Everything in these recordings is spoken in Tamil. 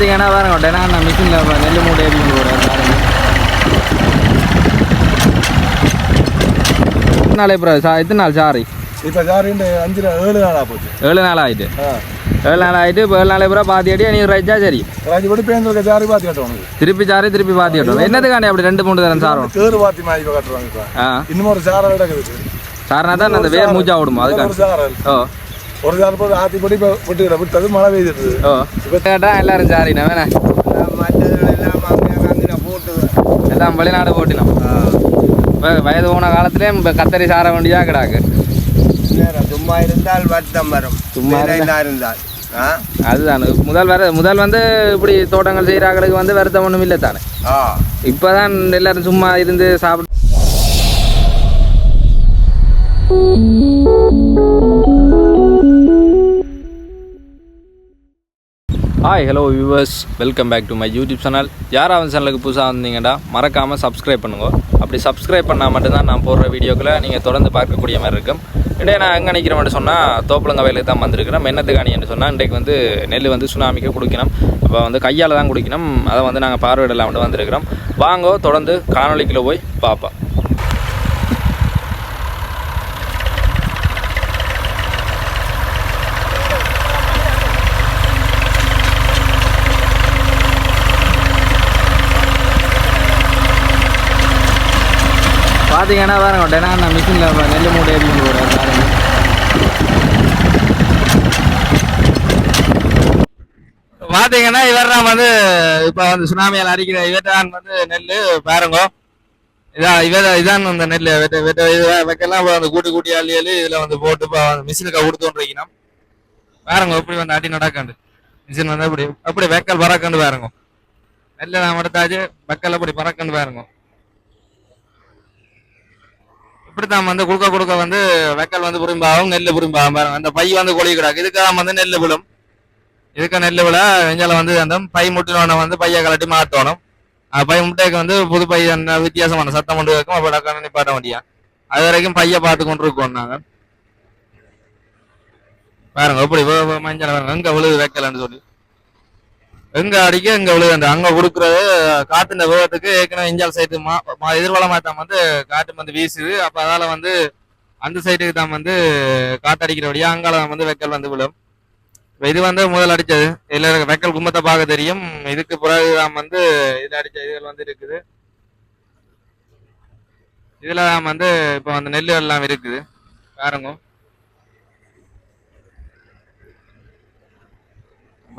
பார்த்தீங்கன்னா பாருங்க உடனே நான் மிஷினில் நெல் மூட்டை ஏற்றி போகிறேன் பாருங்க. நாள் இப்போ சா எத்தனை நாள் சாரி? இப்போ சாரிண்டு அஞ்சு நாள், ஏழு நாளாக போச்சு. ஏழு நாள் ஆகிட்டு ஏழு நாள் ஆகிட்டு இப்போ ஏழு நாள் அப்புறம் பாத்தி அடி நீ ரைச்சா சரி. ராஜி படி பேருந்து சாரி பார்த்து கட்டுவாங்க. திருப்பி சாரி திருப்பி பாத்தி கட்டணும் என்னதுக்காண்டி அப்படி ரெண்டு மூணு தரம் சாரும்? கேறு பாத்தி மாதிரி இப்போ இன்னும் ஒரு சாரல் கிடக்குது சாரனா தான் அந்த வேர் மூச்சா விடுமா சாரல் ஓ. ஒரு சாரல் போது ஆத்திப்படி இப்போ விட்டு விட்டது மழை பெய்துட்டு ஓ இப்போ கேட்டா எல்லாரும் சாரிண்ணா வேணா? எல்லாம் வெளிநாடு போட்டினோம் இப்போ வயது போன காலத்துலேயும் இப்போ கத்தரி சார வேண்டியதாக கிடாக்கு. சும்மா இருந்தால் வருத்தம் வரும். சும்மா இருந்தால். அதுதான். முதல் வர முதல் வந்து இப்படி தோட்டங்கள் செய்கிறாங்களுக்கு வந்து வருத்தம் ஒன்றும் இல்லை தானே இப்போ தான் எல்லாரும் சும்மா இருந்து சாப்பிட்டு hi hello viewers welcome back to my YouTube channel யார் அவன் சேனலுக்கு புதுசாக வந்தீங்கன்னா மறக்காமல் சப்ஸ்கிரைப் பண்ணுங்க. அப்படி சப்ஸ்கிரைப் பண்ணால் மட்டும்தான் நான் போடுற வீடியோக்களை நீங்கள் தொடர்ந்து பார்க்கக்கூடிய மாதிரி இருக்கும். இடையே நான் எங்கே மட்டும் சொன்னால் தோப்பலங்க வயலுக்கு தான் வந்திருக்கிறேன் என்னத்துக்காணின்னு சொன்னால் இன்றைக்கு வந்து நெல் வந்து சுனாமிக்கு குடிக்கணும். அப்போ வந்து கையால் தான் குடிக்கணும். அதை வந்து நாங்கள் பார்வையிடலாம் வந்து வந்திருக்கிறோம். வாங்கோ தொடர்ந்து காணொலிக்குள்ளே போய் பார்ப்போம். பார்த்தீங்கன்னா பாருங்க உடனே நான் மிஷினில் நெல் மூட்டை ஏற்றி போகிறேன் பாருங்க. பார்த்தீங்கன்னா இவர் தான் வந்து இப்போ வந்து சுனாமியால் அடிக்கிற இவர்தான் வந்து நெல் பாருங்க. இதான் இவர் இதான் அந்த நெல் வெட்ட வெட்ட இது வைக்கலாம் அந்த கூட்டி கூட்டி அள்ளி அள்ளி இதில் வந்து போட்டு இப்போ மிஷினுக்கு கொடுத்து பாருங்க எப்படி வந்து அடி நடக்காண்டு. மிஷின் வந்து அப்படி அப்படி வெக்கல் பறக்கண்டு பாருங்க. நெல்லை நான் எடுத்தாச்சு வெக்கல் அப்படி பறக்கண்டு பாருங்க. இப்படித்தான் வந்து கொடுக்க குடுக்க வந்து வெக்கல் வந்து புரிம்பாகும் நெல் புரிம்பாகும் பாருங்க. அந்த பை வந்து கொழி கிடாக்கு. இதுக்காக வந்து நெல் விழும். இதுக்கு நெல் விழ வெஞ்சால வந்து அந்த பை முட்டினோட வந்து பையை கலட்டி மாட்டணும் பை முட்டைக்கு வந்து புது பை அந்த வித்தியாசமான சத்தம் கொண்டு வைக்கும். அப்போ டக்கான நிப்பாட்ட முடியும் அது வரைக்கும் பையை பார்த்து கொண்டு இருக்கோம் நாங்க. பாருங்க எப்படி மஞ்சள் பாருங்க எங்க விழுது வைக்கலன்னு சொல்லி. எங்க அடிக்க எங்க விழுது அந்த அங்க கொடுக்குறது காத்துன வேகத்துக்கு ஏற்கனவே இஞ்சால் சைடு மா மா- மாத்தம் வந்து காற்று வந்து வீசுது. அப்ப அதால வந்து அந்த சைடுக்கு தான் வந்து காத்தடிக்கிறபடியா அங்கால வந்து வெக்கல் வந்து விழும். இது வந்து முதல் அடிச்சது. இதுல இருக்க வெக்கல் கும்பத்தை பார்க்க தெரியும். இதுக்கு பிறகு தான் வந்து இது அடிச்ச இதுகள் வந்து இருக்குது. இதுல தான் வந்து இப்ப வந்து நெல் எல்லாம் இருக்குது. பாருங்க.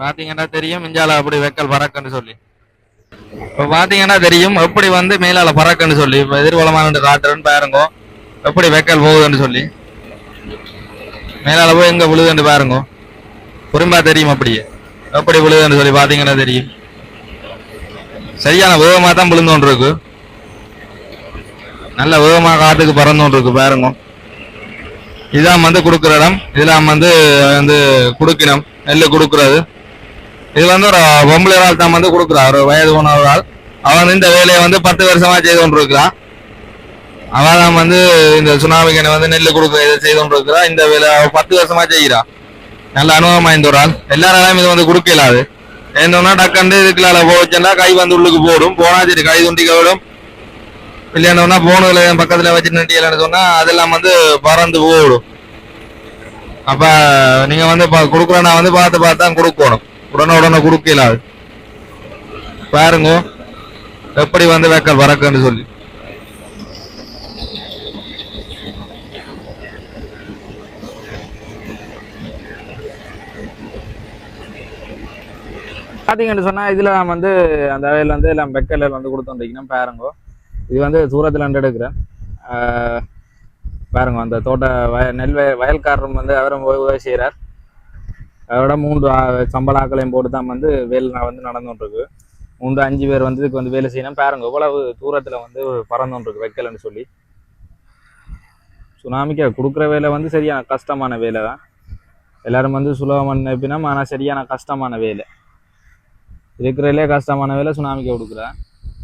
பாத்தீங்கன்னா தெரியும் மிஞ்சால அப்படி வெக்கல் பறக்குன்னு சொல்லி. இப்போ பார்த்தீங்கன்னா தெரியும் எப்படி வந்து மேலால பறக்குன்னு சொல்லி. இப்போ எதிர்வலமான காட்டுறன்னு பாருங்க. எப்படி வெக்கல் போகுதுன்னு சொல்லி. மேலால போய் எங்கே விழுதுன்னு பாருங்க. குறும்பா தெரியும் அப்படியே. எப்படி விழுதுன்னு சொல்லி பார்த்தீங்கன்னா தெரியும். சரியான வேகமா தான் விழுந்தோன் இருக்கு. நல்ல வேகமா காத்துக்கு பறந்தோன் இருக்கு பாருங்க. இதான் வந்து கொடுக்குற இடம். இதெல்லாம் வந்து வந்து கொடுக்கணும் நெல் கொடுக்குறது. இது வந்து ஒரு பொம்பளை ஆள் தான் வந்து கொடுக்குறா ஒரு வயது போன ஆள். அவன் வந்து இந்த வேலையை வந்து பத்து வருஷமா செய்து கொண்டிருக்கிறான். அவன் தான் வந்து இந்த சுனாமிக்கு வந்து நெல் கொடுக்குற இதை செய்து கொண்டிருக்கிறா இந்த வேலை பத்து வருஷமா செய்கிறான் நல்ல அனுபவம் வாய்ந்த ஒரு ஆள். எல்லாராலையும் இது வந்து கொடுக்க இயலாது என்னன்னா டக்கண்டு இதுக்குள்ள போச்சுன்னா கை வந்து உள்ளுக்கு போடும். போனா சரி கை துண்டிக்க விடும் இல்லைன்னா போனதுல பக்கத்துல வச்சு நிட்டியலன்னு சொன்னா அதெல்லாம் வந்து பறந்து போடும். அப்ப நீங்க வந்து பா- வந்து பார்த்து பார்த்து தான் கொடுக்கணும். உடனே உடனே கொடுக்க பாருங்க. எப்படி வந்து வெக்கல் வரக்குன்னு சொல்லி. பார்த்தீங்கன்னு சொன்னால் இதில் நான் வந்து அந்த வயலில் வந்து எல்லாம் வெக்கல் வந்து கொடுத்தோண்டிங்கன்னா பாருங்க. இது வந்து தூரத்தில் வந்து எடுக்கிறேன். பாருங்க அந்த தோட்ட வய நெல் வய வயல்காரரும் வந்து அவரும் உதவி செய்கிறார் அதோட மூன்று சம்பள ஆக்களையும் போட்டு தான் வந்து வேலை வந்து நடந்துட்டு மூன்று அஞ்சு பேர் வந்து இதுக்கு வந்து வேலை செய்யணும். பாருங்க எவ்வளவு தூரத்தில் வந்து பறந்துட்டுருக்கு வைக்கலன்னு சொல்லி. சுனாமிக்கு கொடுக்குற வேலை வந்து சரியான கஷ்டமான வேலை தான். எல்லாரும் வந்து சுலபம் நினைப்பினா ஆனால் சரியான கஷ்டமான வேலை. இருக்கிறதுலே கஷ்டமான வேலை சுனாமிக்கு கொடுக்குறேன்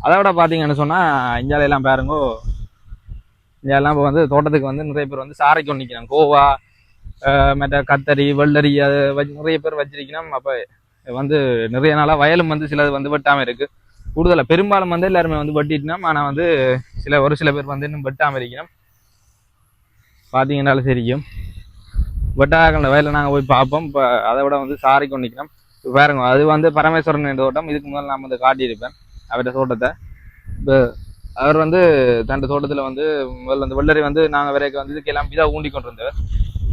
அதை விட பார்த்தீங்கன்னு சொன்னால் இந்தியாவிலாம் பாருங்கோ இந்தியாலாம் இப்போ வந்து தோட்டத்துக்கு வந்து நிறைய பேர் வந்து சாரைக்கு நிற்கிறாங்க கோவா மற்ற கத்தரி வெள்ளரி அது வச்சு நிறைய பேர் வச்சிருக்கணும். அப்போ வந்து நிறைய நாளாக வயலும் வந்து சிலது வந்து வெட்டாமல் இருக்குது கூடுதலாக பெரும்பாலும் வந்து எல்லாருமே வந்து வெட்டிட்டோம். ஆனால் வந்து சில ஒரு சில பேர் வந்து இன்னும் வெட்டாமல் இருக்கணும். பார்த்தீங்கன்னாலும் சரிக்கும் வெட்டாகல வயலில் நாங்கள் போய் பார்ப்போம். இப்போ அதை விட வந்து சாரி கொண்டிக்கிறோம் இப்போ பாருங்க அது வந்து பரமேஸ்வரன் என்ற தோட்டம். இதுக்கு முதல்ல நான் வந்து காட்டியிருப்பேன். அவர்கிட்ட தோட்டத்தை. இப்போ அவர் வந்து தன் தோட்டத்தில் வந்து முதல்ல அந்த வெள்ளரி வந்து நாங்கள் வரைக்கும் வந்து இதுக்கெல்லாம் இதாக ஊண்டி கொண்டு வந்தவர்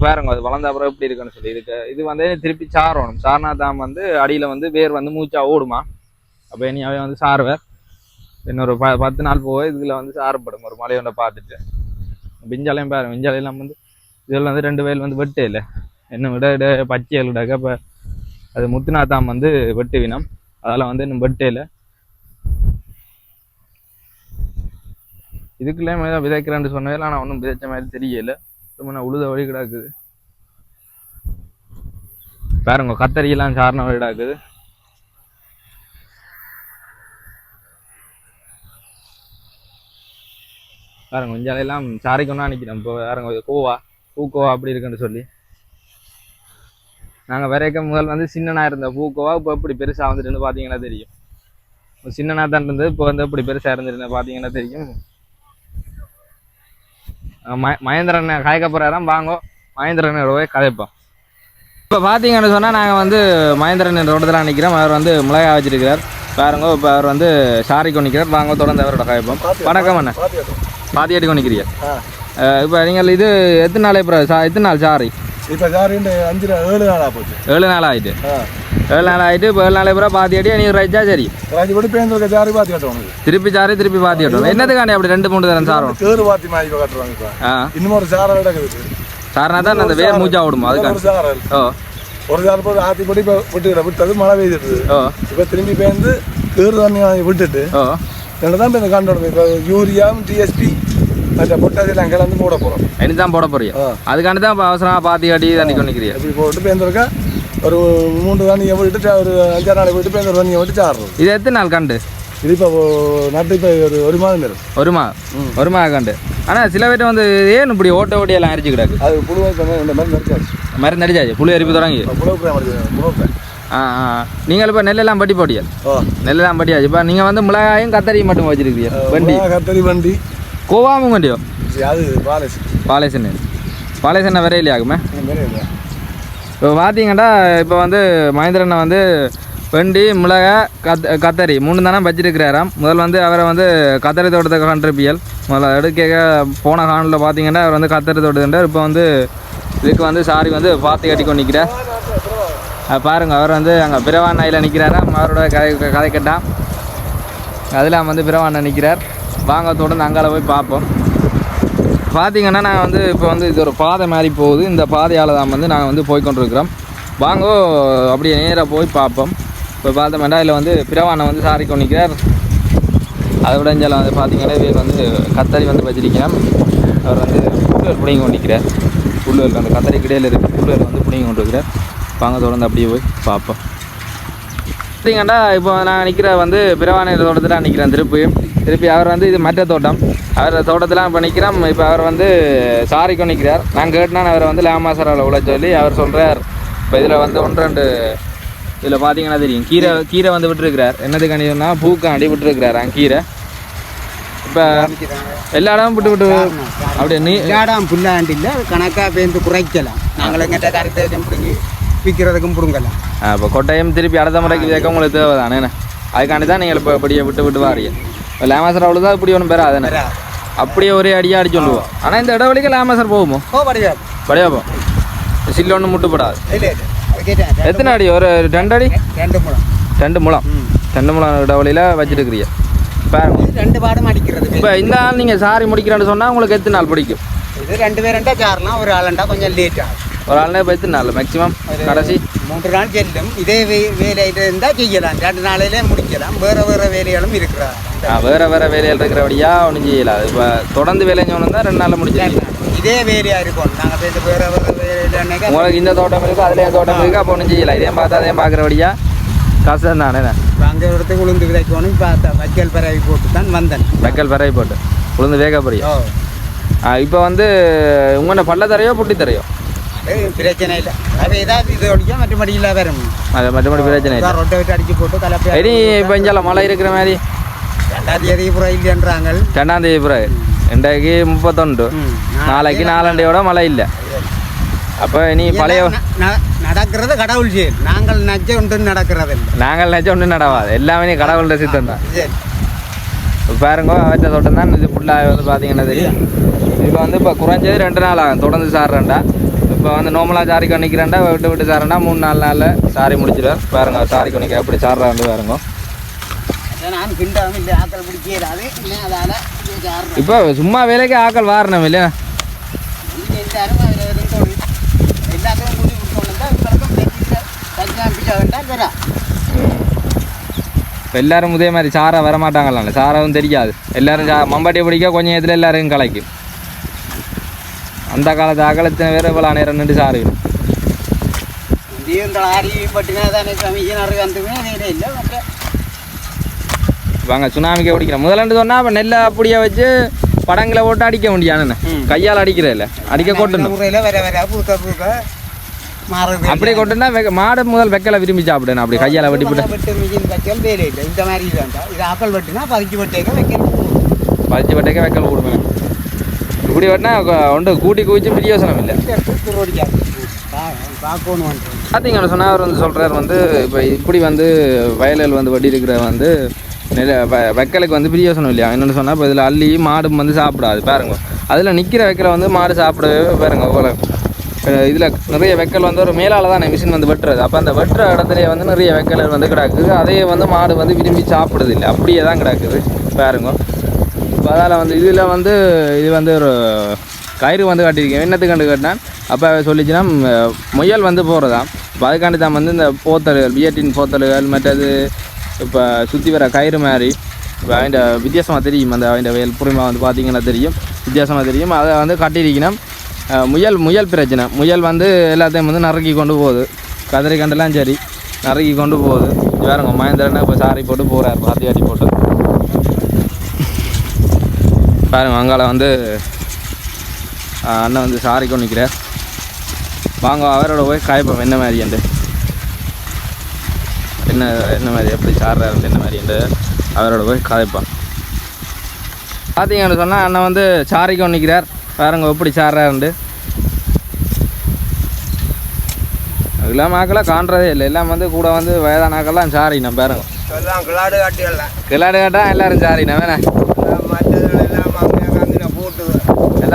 பாருங்க அது வளர்ந்த அப்புறம் எப்படி இருக்குன்னு சொல்லி. இதுக்கு இது வந்து திருப்பி சாரணும். சாரணா தான் வந்து அடியில் வந்து வேர் வந்து மூச்சா ஓடுமா? அப்போ இனியாவே வந்து சாருவார். இன்னொரு ப பத்து நாள் போக இதில் வந்து சாரப்படும். ஒரு மலையோட பார்த்துட்டு. பிஞ்சாலையும் பாருங்க பிஞ்சாலையெல்லாம் வந்து இதில் வந்து ரெண்டு வயல் வந்து வெட்டே இல்லை. என்ன விட விட பச்சை விடாக்க இப்போ அது முத்துநாத்தாம் வந்து வெட்டு வினம் அதெல்லாம் வந்து இன்னும் வெட்டே இல்லை. இதுக்குள்ளே தான் விதைக்கிறேன்னு சொன்னதில் ஆனால் ஒன்றும் விதைச்ச மாதிரி தெரியல. ரொம்ப நான் உழுத வழி கிடாக்குது. பாருங்க கத்தரியெல்லாம் சாரண வழி கிடாக்குது. பாருங்க கொஞ்சாலையெல்லாம் எல்லாம் நினைக்கிறேன். இப்போ பாருங்க கோவா பூக்கோவா அப்படி இருக்குன்னு சொல்லி. நாங்கள் வரைக்க முதல் வந்து சின்னனாக இருந்த பூக்கோவா இப்போ இப்படி பெருசாக வந்துட்டுன்னு பார்த்தீங்கன்னா தெரியும். சின்னனாக தான் இருந்தது இப்போ வந்து இப்படி பெருசாக இருந்துட்டு பார்த்தீங்கன்னா தெரியும். மகேந்திரன் காய்க்க போகிறாராம் வாங்கோ. மகேந்திரனோட போய் கதைப்போம். இப்போ பார்த்தீங்கன்னு சொன்னால் நாங்கள் வந்து மகேந்திரன் ரோட்டத்தில் நிற்கிறோம் அவர் வந்து மிளகா வச்சிருக்கிறார். பாருங்க இப்போ அவர் வந்து சாரி கொண்டிக்கிறார் வாங்க தொடர்ந்து அவரோட கதைப்போம். வணக்கம் அண்ணா. பார்த்துக்கட்டும் பாத்தி அடி கொண்டிக்கிறீங்க ஆ. இப்போ நீங்கள் இது எத்தனை நாள் இப்போ எத்தனை நாள் சாரி? இப்போ சாரிண்டு அஞ்சு ஏழு நாளாக போச்சு ஏழு நாள் ஆயிட்டு. ஏழு நாள் ஆயிட்டு இப்போ ஏழு நாள் அப்புறம் பாத்தி அடி நீ ரைச்சா சரி. ராஜி படி பேருந்து சாரி பார்த்துக்கட்டும் உனக்கு. திருப்பி சாரி திருப்பி பாத்தி கட்டணும் என்னதுக்காண்டி அப்படி ரெண்டு மூணு தரம் சாரும்? கேறு பாத்தி மாதிரி இப்போ கட்டுறாங்க இப்போ. இன்னும் ஒரு சாரம் கிடக்குது சார்னா தான் அந்த வேர் மூச்சா விடுமா ஒரு அதுக்காண்டி. சாரம் ஓ. ஒரு சாரம் போய் ஆத்தி படி இப்போ விட்டுக்கிற விட்டது மழை பெய்துட்டு ஓ. இப்போ திரும்பி பேருந்து கேறு தண்ணி விட்டுட்டு ரெண்டு தான் இப்போ கண்டோட இப்போ யூரியாவும் டிஎஸ்பி மற்ற கலந்து போட போகிறோம் இனி தான் போட போறியா. அதுக்காண்டி தான் அவசரமாக பாத்தி அடி தண்ணி கொண்டிக்கிறியா இப்படி போட்டு பேருந்திருக்கா ஒரு மூன்று தண்ணியை விட்டுட்டு ஒரு அஞ்சாறு நாளைக்கு விட்டு பேருந்து தண்ணியை விட்டு சாடுறது இது எத்தனை நாள் கண்டு இது இப்போ நட்டு இப்போ ஒரு ஒரு மாதம் நேரம் ஒரு மா ஒரு மா கண்டு ஆனால் சில பேர்ட்ட வந்து ஏன் இப்படி ஓட்ட ஓட்டியெல்லாம் அரிச்சு கிடக்கு அது புழுவை இந்த மாதிரி நடிச்சாச்சு மருந்து அடிச்சாச்சு புளி அரிப்பு தொடங்கி ஆ ஆ நீங்கள் இப்போ நெல்லெல்லாம் பட்டி போட்டியா ஓ நெல்லெல்லாம் பட்டியாச்சு இப்போ நீங்கள் வந்து மிளகாயும் கத்தரியும் மட்டும் வச்சிருக்கீங்க வண்டி கத்தரி வண்டி சரி, அது பாலிசி பாலேசன். இந்த மாதிரி இல்லை இப்போ பார்த்தீங்கன்னா இப்போ வந்து மகேந்திரனை வந்து வெண்டி மிளகா கத் கத்தரி மூணு தானே வச்சிருக்கிறாராம். முதல் வந்து அவரை வந்து கத்தரி தோட்டத்துக்கு கண்டிருப்பியல் முதல்ல எடுக்க போன காணில் பார்த்தீங்கன்னா அவர் வந்து கத்தரி தோட்டத்துட்டார் இப்போ வந்து இதுக்கு வந்து சாரி வந்து பாத்தி கட்டி கொண்டு நிற்கிறார் அது பாருங்க அவர் வந்து அங்கே பிரவாண்ணையில் நிற்கிறாராம் அவரோட கதை கதை கேட்டான் அதில் வந்து பிரவாண்ண நிற்கிறார் வாங்க தொடர்ந்து அங்கால போய் பார்ப்போம். பார்த்தீங்கன்னா நாங்கள் வந்து இப்போ வந்து இது ஒரு பாதை மாதிரி போகுது. இந்த பாதையால் தான் வந்து நாங்கள் வந்து போய்கொண்டிருக்கிறோம் வாங்கோ அப்படியே நேராக போய் பார்ப்போம். இப்போ பார்த்தோம்னா இதில் வந்து பிரவானை வந்து சாரி கொண்டிருக்கிறார். அதை விட இஞ்சால வந்து பார்த்தீங்கன்னா இவர் வந்து கத்தரி வந்து வச்சிருக்கிறார். அவர் வந்து புல்லுவல் பிடிங்கி கொண்டிருக்கிறார். புல்லுவல் அந்த கத்தரி கிடையில் இருக்க. புல்லுவல் வந்து பிடிங்கி கொண்டிருக்கிறார். வாங்க தொடர்ந்து அப்படியே போய் பார்ப்போம். பார்த்தீங்கன்னா இப்போ நான் நிற்கிற வந்து பிரவானை தோட்டத்தில் நிற்கிறேன் திருப்பி. திருப்பி அவர் வந்து இது மற்ற தோட்டம். அவர் தோட்டத்தில் இப்போ நிற்கிறோம் இப்போ அவர் வந்து சாரிக்கும் நிற்கிறார் நான் கேட்டேன்னா அவரை வந்து லேமாசராவில் உள்ள சொல்லி அவர் சொல்கிறார் இப்போ இதில் வந்து ஒன்று ரெண்டு இதில் பார்த்தீங்கன்னா தெரியும். கீரை கீரை வந்து விட்டுருக்கிறார். என்னதுக்காண்டி சொன்னால் பூக்காண்டி விட்டுருக்கிறார். அங்கே கீரை. இப்போ எல்லா இடமும் விட்டு விட்டு அப்படியே நீ இல்லாடாம் புல்லாண்டில்ல கணக்காக பேருந்து குறைக்கலாம். நாங்கள் எங்கிட்ட கருத்தையும் பிடிங்கி விற்கிறதுக்கும் பிடுங்கலாம். இப்போ கொட்டையும் திருப்பி அடுத்த முறைக்கு விதைக்க உங்களுக்கு தேவை தானே அதுக்காண்டி தான் நீங்கள் இப்போ இப்படியே விட்டு விட்டு இப்போ லேமாசர் அவ்வளோ தான் இப்படி ஒன்றும் பெறா தானே அப்படியே ஒரே அடியாக அடிச்சு சொல்லுவோம் ஆனால் இந்த இடவழிக்கு லேமாசர் போகுமோ? ஓ படியா. படியா போ. சில்லு ஒன்றும் முட்டுப்படாது. எத்தனை அடி? ஒரு ரெண்டு அடி? ரெண்டு முழம் ரெண்டு முழம் ரெண்டு முழம் இடவழியில் வச்சுருக்கிறீங்க. ரெண்டு பாடம் அடிக்கிறது. இப்போ இந்த நாள் நீங்கள் சாரி முடிக்கிறேன்னு சொன்னால் உங்களுக்கு எத்தனை நாள் பிடிக்கும்? இது ரெண்டு பேருண்டா சாரலாம் ஒரு ஆளுண்டா கொஞ்சம் லேட் ஆகும். ஒரு ஆள்னா இப்போ எத்தனை நாள் மேக்ஸிமம் கடைசி மூன்று நாள் செல்லும் இதே வே வேலையில் இருந்தால் செய்யலாம் ரெண்டு நாளையிலே முடிக்கலாம் வேறு வேறு வேலைகளும் இருக்கிறா ஆ, வேற வேற வேலையில் இருக்கிறபடியா ஒன்றும் செய்யல இப்போ தொடர்ந்து வேலை தான் ரெண்டு நாளில் முடிச்சிருக்கீங்க இதே வேலையாக இருக்கும் நாங்கள் சேர்ந்து வேறு வேறு வேலையில் உங்களுக்கு இந்த தோட்டம் இருக்கு அதுலேயே தோட்டம் இருக்கு அப்போ ஒன்றும் செய்யல இதையும் பார்த்து அதையும் பார்க்குறபடியா கஷ்டம் தானே அங்கே இடத்துக்கு உளுந்து விதைக்கணும் பார்த்தா வைக்கல் பறவை போட்டு தான் வந்தேன் வெக்கல் பறவை போட்டு உளுந்து வேக இப்போ வந்து உங்களோட பள்ள தரையோ புட்டி தரையோ பிரச்சனை இல்லை. அது ஏதாவது இது ஒழிச்சா மற்றபடி இல்லை வரும். அது மற்றபடி பிரச்சனை இல்லை. ரொட்டை விட்டு அடிச்சு போட்டு கலப்பையா இனி இப்போ இங்கே மழை இருக்கிற மாதிரி. ரெண்டாம் தேதி பூரா இல்லைன்றாங்க. ரெண்டாம் தேதி பிறகு இன்றைக்கு முப்பத்தொண்டு ம். நாளைக்கு நாலண்டையோட மழை இல்லை. அப்போ இனி பழைய ந- ந- நடக்கிறது கடவுள் செயல். நாங்கள் நச்ச ஒன்று நடக்கிறது நாங்கள் நினச்ச ஒன்றும் நடவாது. எல்லாமே கடவுளோட சித்தம் தான். சரி. பாருங்க அவற்றை தோட்டம் தான். இது ஃபுல்லாக வந்து பார்த்தீங்கன்னா தெரியும். இப்போ வந்து இப்போ குறைஞ்சது ரெண்டு நாள் ஆகும். தொடர்ந்து சாடுறேன்டா இப்போ வந்து நோமலாக சாரி கொண்டிக்கிறேன்டா விட்டு விட்டு சாரேன்டா மூணு நாலு நாளில் சாரி முடிச்சிடுவேன் பாருங்க சாரி கொண்டிக்க எப்படி பாருங்க. பிடிக்கிறாது இல்லை அதால் இப்போ சும்மா வேலைக்கு ஆக்கள் வாரணும் இல்லையா? எல்லாரும் இதே மாதிரி சாரா வர மாட்டாங்கல்ல சாராவும் தெரியாது. எல்லாரும் மம்பாட்டியை பிடிக்க கொஞ்சம் இதில் எல்லாரும் கலைக்கும் அந்த காலத்து அகலத்தின வேறு இவ்வளோ நேரம் நின்று மற்ற வாங்க சுனாமிக்க பிடிக்கிறோம் முதலாண்டு சொன்னால் அப்போ நெல்லை அப்படியே வச்சு படங்களை போட்டு அடிக்க முடியாதுன்னு ம். கையால் அடிக்கிறதில்ல அடிக்க கொட்டணும் அப்படியே கொட்டுனா மாடு முதல் வெக்கலை விரும்பி சாப்பிடணும் அப்படி கையால் வெட்டி போட்டு. வெட்டு இல்லை. இந்த மாதிரி பறிச்சு வெட்டைக்க வெக்கல் கொடுக்கணும் இப்படி வெட்டினா ஒன்று கூட்டி குவிச்சு பிரியோசனம் இல்லை. பார்க்கணும் வந்து பார்த்தீங்கன்னு சொன்னால் அவர் வந்து சொல்கிறார் வந்து இப்போ இப்படி வந்து வயலில் வந்து வட்டி இருக்கிற வந்து நில வ- வெக்கலுக்கு வந்து பிரியோசனம் இல்லையா? என்னென்னு சொன்னால் இப்போ இதில் அள்ளி மாடு வந்து சாப்பிடாது பாருங்க. அதில் நிற்கிற வைக்கல வந்து மாடு சாப்பிடவே பாருங்க இதில் நிறைய வெக்கல் வந்து ஒரு மேலால் தான் மிஷின் வந்து வெட்டுறது. அப்போ அந்த வெட்டுற இடத்துலயே வந்து நிறைய வெக்கல் வந்து கிடக்குது. அதையே வந்து மாடு வந்து விரும்பி சாப்பிடுது இல்லை. அப்படியே தான் கிடக்குது பாருங்க. இப்போ அதால் வந்து இதில் வந்து இது வந்து ஒரு கயிறு வந்து கட்டியிருக்கேன். என்னத்துக்கு கண்டு கட்டினேன். அப்போ சொல்லிச்சுன்னா முயல் வந்து போகிறதாம் இப்போ அதுக்காண்டி தான் வந்து இந்த போத்தல்கள் பிஎட்டின் போத்தல்கள் மற்றது இப்போ சுற்றி வர கயிறு மாதிரி இப்போ அவன் வித்தியாசமாக தெரியும். அந்த அவன் வயல் புரிமா வந்து பார்த்தீங்கன்னா தெரியும். வித்தியாசமாக தெரியும். அதை வந்து கட்டியிருக்கணும். முயல் முயல் பிரச்சனை. முயல் வந்து எல்லாத்தையும் வந்து நறுக்கி கொண்டு போகுது. கதிரை கண்டெல்லாம் சரி. நறுக்கி கொண்டு போகுது. வேறங்க மகேந்திரனா இப்போ சாரி போட்டு போகிறார் பாத்தி அடி போட்டு. பாருங்க அங்கால வந்து அண்ணன் வந்து சாரி கொண்டு நிற்கிறார் வாங்க அவரோட போய் காய்ப்போம். என்ன மாதிரி என்று. என்ன என்ன மாதிரி எப்படி சாடுறாரு என்ன மாதிரி என்று அவரோட போய் காய்ப்பான் பார்த்தீங்கன்னு சொன்னால் அண்ணன் வந்து சாரி கொண்டு நிற்கிறார் பாருங்க எப்படி சாடுறாருண்டு எல்லாம் ஆக்கெல்லாம் காண்றதே இல்லை. எல்லாம் வந்து கூட வந்து வயதான ஆக்கெல்லாம் சாரிண்ணா பாருங்க. கிளாடு காட்டியெல்லாம். கிளாடு கேட்டா எல்லாரும் சாரிண்ணா வேணா மற்றதுல எல்லாம் அங்கே கந்தின போட்டுது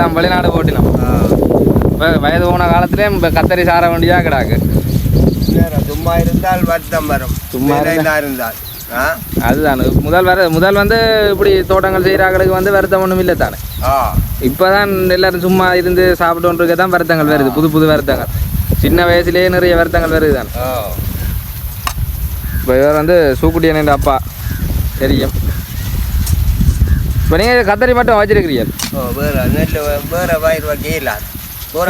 எல்லாம் வெளிநாடு போட்டினோம். இப்போ வயது போன காலத்துலேயே இப்போ கத்தரி சார வேண்டியதாக கிடாக்கு. சும்மா இருந்தால் வருத்தம் வரும். சும்மா இருந்தால். அதுதான். முதல் வர முதல் வந்து இப்படி தோட்டங்கள் செய்கிறாங்களுக்கு வந்து வருத்தம் ஒன்றும் இல்லை தானே. இப்போ தான் எல்லாரும் சும்மா இருந்து சாப்பிட்டு தான் வருத்தங்கள் வருது. புது புது வருத்தங்கள். சின்ன வயசுலேயே நிறைய வருத்தங்கள் வருது தானே. இப்போ இவர் வந்து சூக்குட்டி என்ற அப்பா. தெரியும். இப்போ நீங்கள் கத்தரி மட்டும் வச்சிருக்கிறீங்க ஓ வேற நெல் வேற பயிர் வைக்கல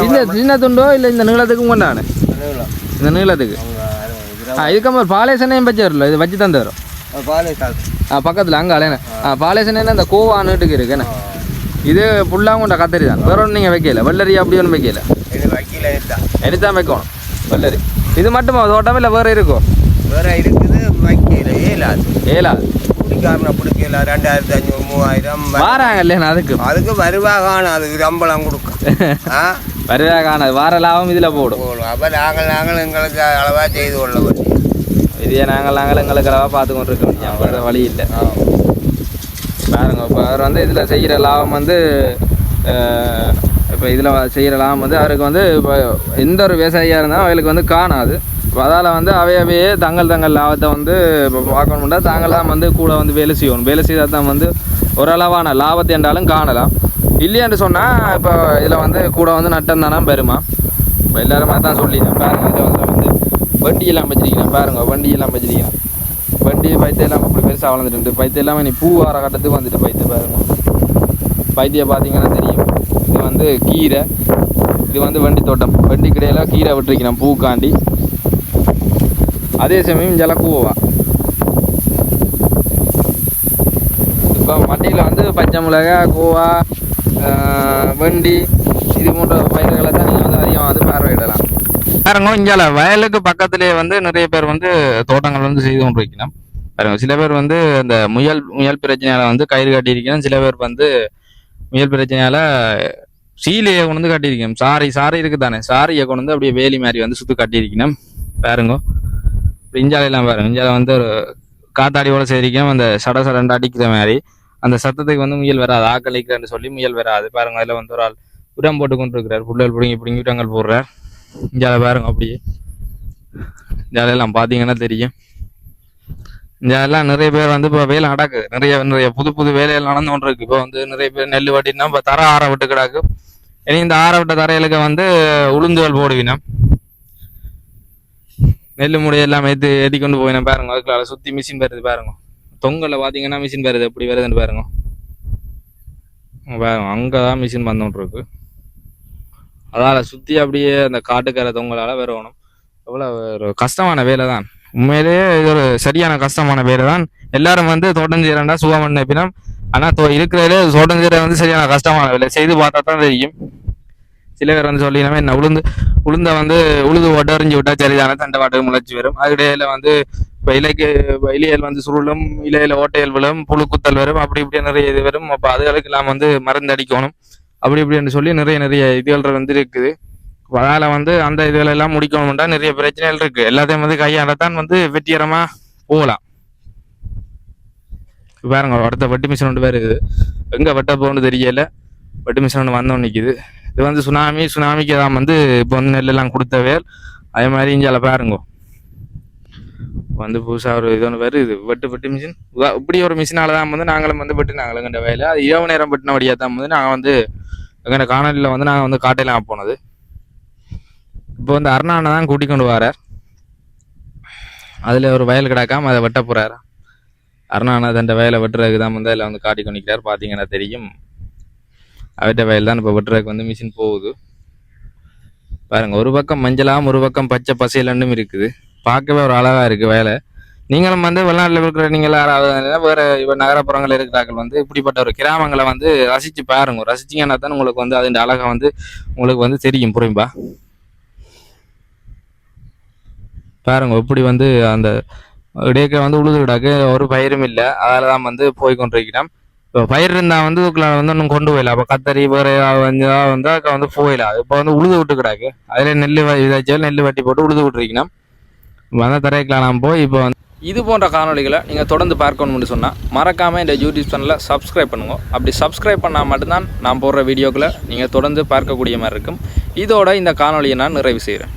இந்த சின்ன துண்டோ இல்லை இந்த நீளத்துக்கும் கொண்டானே இந்த நீளத்துக்கு? ஆ இதுக்கப்புறம் பாலேசனையும் வச்சு வரல இது வச்சு பாலை சாப்பிட்டு ஆ பக்கத்தில் அங்கே அலேண்ணே ஆ பாலேசன் இந்த கோவா நீட்டுக்கு இருக்குண்ணே இது ஃபுல்லாக கொண்ட கத்தரி தான். வேற ஒன்றும் நீங்கள் வைக்கல. வெள்ளரி அப்படி ஒன்றும் வைக்கல. எடுத்தான் வைக்கணும். வெள்ளரி. இது மட்டுமா? தோட்டம் இல்லை வேறு இருக்கும் வேற இருக்குது வைக்கல. ஏலாது. ஏலாது. குடிக்காரனை பிடிக்கல. ரெண்டாயிரத்தி அஞ்சூறு மூவாயிரம் வாராங்க இல்லைண்ணா அதுக்கு. அதுக்கு வருவாகான அதுக்கு சம்பளம் கொடுக்கும். ஆ? வருவே காணாது வார லாபம் இதில் போடும். அப்போ நாங்கள் நாங்கள் எங்களுக்கு அளவாக செய்து கொள்ள வேண்டிய இதே நாங்கள் நாங்கள் எங்களுக்கு அளவாக பார்த்து கொண்டு முடியும் வேறு வழி இல்லை. பாருங்க இப்போ அவர் வந்து இதில் செய்கிற லாபம் வந்து இப்போ இதில் செய்கிற லாபம் வந்து அவருக்கு வந்து இப்போ எந்த ஒரு விவசாயியாக இருந்தாலும் அவங்களுக்கு வந்து காணாது. இப்போ அதால் வந்து அவையவையே தங்கள் தங்கள் லாபத்தை வந்து இப்போ பார்க்கணும்னா தாங்கள் தான் வந்து கூட வந்து வேலை செய்யணும். வேலை செய்தால் தான் வந்து ஓரளவான லாபத்தை என்றாலும் காணலாம். இல்லையான்னு சொன்னால் இப்போ இதில் வந்து கூட வந்து நட்டம் தானே பெருமா இப்போ எல்லாருமே தான் சொல்லிடுறேன் பாருங்க இதில் வந்து வந்து வண்டி எல்லாம் வச்சிருக்கிறேன் பாருங்க வண்டி எல்லாம் வச்சிருக்கிறேன் வண்டி பைத்தியம் எல்லாம் இப்படி பெருசாக வளர்ந்துட்டு பைத்தியம் எல்லாமே நீ பூ வர கட்டத்துக்கு வந்துட்டு பைத்தியம் பாருங்க. பைத்தியம் பார்த்தீங்கன்னா தெரியும். இது வந்து கீரை. இது வந்து வண்டி தோட்டம். வண்டி கிடையில கீரை விட்டுருக்கிறேன் பூக்காண்டி அதே சமயம் ஜலக்கூவா இப்போ மட்டியில் வந்து பச்சை மிளகா கூவா வெண்டி இது போன்ற பயிர்களை தான் நீங்கள் வந்து அதிகமாக வந்து பார்வையிடலாம். பாருங்க இங்கால வயலுக்கு பக்கத்திலே வந்து நிறைய பேர் வந்து தோட்டங்கள் வந்து செய்து கொண்டிருக்கணும். பாருங்க சில பேர் வந்து அந்த முயல் முயல் பிரச்சனையால வந்து கயிறு கட்டியிருக்கணும். சில பேர் வந்து முயல் பிரச்சனையால சீலையை கொண்டு வந்து கட்டியிருக்கணும். சாரி சாரி இருக்கு தானே சாரியை கொண்டு வந்து அப்படியே வேலி மாதிரி வந்து சுத்து கட்டியிருக்கணும். பாருங்க. விஞ்சாலையெல்லாம் பாரு விஞ்சாலை வந்து ஒரு காத்தாடியோட சேரிக்கும் அந்த சட சடண்டு அடிக்கிற மாதிரி. அந்த சத்தத்துக்கு வந்து முயல் வராது. ஆக்களிக்கிறேன்னு சொல்லி முயல் வராது. பாருங்க அதில் வந்து ஒரு ஆள் உரம் போட்டு கொண்டு இருக்கிறார் புள்ளல் பிடிங்கி பிடிங்கி உரங்கள் போடுறார். இஞ்சால பாருங்க அப்படியே. இஞ்சாலெல்லாம் பார்த்தீங்கன்னா தெரியும். இங்கெல்லாம் நிறைய பேர் வந்து இப்போ வேலை நடக்குது. நிறைய நிறைய புது புது வேலைகள் நடந்து கொண்டு இருக்கு இப்போ வந்து நிறைய பேர் நெல் வட்டினா இப்போ தர ஆற விட்டு கிடக்கு இனி இந்த ஆற விட்ட தரையிலுக்கு வந்து உளுந்துகள் போடுவினம். நெல் முடிய எல்லாம் எடுத்து ஏற்றி கொண்டு போயினோம் பாருங்க அதுக்குள்ள சுற்றி மிஷின் வருது பாருங்க. தொங்கல பார்த்தீங்கன்னா மிஷின் வருது எப்படி வருதுன்னு பாருங்க. பாருங்க அங்கே தான் மிஷின் வந்துட்டுருக்கு. இருக்கு சுற்றி அப்படியே அந்த காட்டுக்கரை தொங்கலால் வரணும். எவ்வளோ ஒரு கஷ்டமான வேலை தான் உண்மையிலேயே இது ஒரு சரியான கஷ்டமான வேலை தான் எல்லாரும் வந்து தோட்டம் செய்யறா சுகம் பண்ண பின்னம். ஆனால் தோ இருக்கிறதுலே தோட்டம் செய்யறது வந்து சரியான கஷ்டமான வேலை. செய்து பார்த்தா தான் தெரியும். சில பேர் வந்து சொல்லினா என்ன உளுந்து உளுந்த வந்து உழுது ஓட்ட விட்டா சரிதானே தண்டை வாட்டு முளைச்சி வரும். அதுக்கிடையில வந்து இப்போ இலைக்கு இலையல் வந்து சுருளும் இலையில ஓட்டையல் விழும் புழு குத்தல் வரும் அப்படி இப்படி நிறைய இது வரும். அப்போ அதுகளுக்கு எல்லாம் வந்து மருந்து அடிக்கணும். அப்படி இப்படின்னு சொல்லி நிறைய நிறைய இதுகள் வந்து இருக்குது. அதனால வந்து அந்த இதுகள் எல்லாம் முடிக்கணும்டா நிறைய பிரச்சனைகள் இருக்கு. எல்லாத்தையும் வந்து தான் வந்து வெற்றிகரமா போகலாம். பாருங்க அடுத்த வட்டி மிஷின் ஒன்று பேர் இருக்குது. எங்கே வெட்ட போகணும்னு தெரியல. வட்டி மிஷின் ஒன்று வந்தோம் நிற்கிது இது வந்து சுனாமி சுனாமிக்கு தான் வந்து இப்போ வந்து நெல்லெல்லாம் கொடுத்த வேல். அதே மாதிரி இஞ்சால பாருங்க. வந்து புதுசாக ஒரு இது ஒன்று வருது. வெட்டு வெட்டு மிஷின். இப்படி ஒரு மிஷினால தான் வந்து நாங்களும் வந்து வெட்டினாங்களும் கண்ட வேலை. அது இரவு நேரம் வெட்டினபடியாக தான் வந்து நாங்கள் வந்து எங்கள் காணொலியில் வந்து நாங்கள் வந்து காட்டையெல்லாம் போனது. இப்போ வந்து அருணானை தான் கூட்டிக் கொண்டு வரார். அதில் ஒரு வயல் கிடக்காம அதை வெட்ட போகிறார் அருணானை தண்ட வயலை வெட்டுறதுக்கு தான் வந்து அதில் வந்து காட்டி கொண்டிருக்கிறார். பார்த்தீங்கன்னா தெரியும். அவட்ட வயல் தான் இப்போ வெட்டுறதுக்கு வந்து மிஷின் போகுது. பாருங்க ஒரு பக்கம் மஞ்சளாம் ஒரு பக்கம் பச்சை பசையிலன்னும் இருக்குது. பார்க்கவே ஒரு அழகா இருக்கு வயலை நீங்களும் வந்து வெளிநாட்டில் இருக்கிற நீங்கள் யாராவது வேற இப்போ நகரப்புறங்கள் இருக்கிறார்கள் வந்து இப்படிப்பட்ட ஒரு கிராமங்களை வந்து ரசிச்சு பாருங்க. ரசிச்சிங்கன்னா தான் உங்களுக்கு வந்து அதன் அழகை வந்து உங்களுக்கு வந்து தெரியும் புரியும்பா? பாருங்க எப்படி வந்து அந்த இடையக்க வந்து உழுது விடாக்கு ஒரு பயிரும் இல்லை. அதால தான் வந்து போய் கொண்டிருக்கிறோம். இப்போ பயிர் இருந்தால் வந்து இதுக்குள்ள வந்து ஒன்றும் கொண்டு போயிடலாம். அப்போ கத்தரி வேறு ஏதாவது வந்து ஏதாவது வந்து அதுக்கு போயிடலாம். இப்போ வந்து உழுது விட்டு கிடாக்கு அதில் நெல் விதைச்சாலும் நெல் வட்டி போட்டு உழுது விட்டுருக்கணும் வந்தால் தரைக்கலாம் நான் போய் இப்போ வந்து இது போன்ற காணொளிகளை நீங்கள் தொடர்ந்து பார்க்கணும்னு சொன்னால் மறக்காமல் இந்த யூடியூப் சேனலை சப்ஸ்கிரைப் பண்ணுங்க. அப்படி சப்ஸ்கிரைப் பண்ணால் மட்டும்தான் நான் போடுற வீடியோக்களை நீங்கள் தொடர்ந்து பார்க்கக்கூடிய மாதிரி இருக்கும். இதோட இந்த காணொலியை நான் நிறைவு செய்கிறேன்